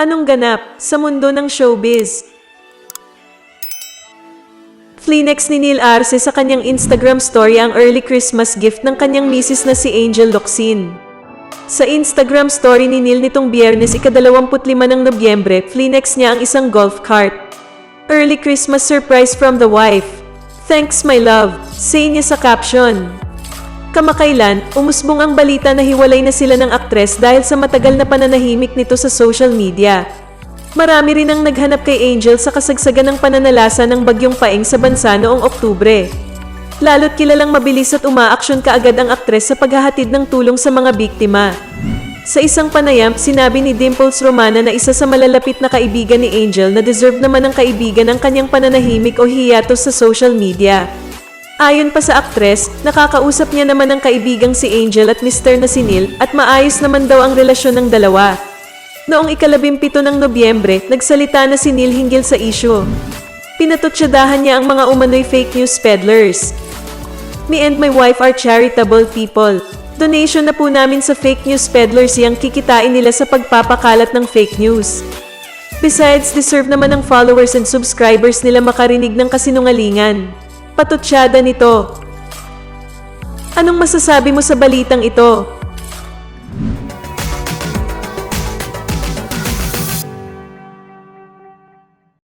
Anong ganap sa mundo ng showbiz? Flinex ni Neil Arce sa kanyang Instagram story ang early Christmas gift ng kanyang misis na si Angel Locsin. Sa Instagram story ni Neil nitong biyernes ikadalawamput-lima ng Nobyembre, flinex niya ang isang golf cart. Early Christmas surprise from the wife. Thanks my love, say niya sa caption. Kamakailan, umusbong ang balita na hiwalay na sila ng aktres dahil sa matagal na pananahimik nito sa social media. Marami rin ang naghanap kay Angel sa kasagsagan ng pananalasa ng bagyong paeng sa bansa noong Oktubre. Lalo't kilalang mabilis at umaaksyon kaagad ang aktres sa paghahatid ng tulong sa mga biktima. Sa isang panayam, sinabi ni Dimples Romana na isa sa malalapit na kaibigan ni Angel na deserve naman ng kaibigan ang kanyang pananahimik o hiatus sa social media. Ayon pa sa aktres, nakakausap niya naman ang kaibigang si Angel at Mr. na si Neil at maayos naman daw ang relasyon ng dalawa. Noong ikalabimpito ng Nobyembre, nagsalita na si Neil hinggil sa isyu. Pinatutsadahan niya ang mga umano'y fake news peddlers. Me and my wife are charitable people. Donation na po namin sa fake news peddlers yung kikitain nila sa pagpapakalat ng fake news. Besides, deserve naman ng followers and subscribers nila makarinig ng kasinungalingan. Patutsada nito. Anong masasabi mo sa balitang ito?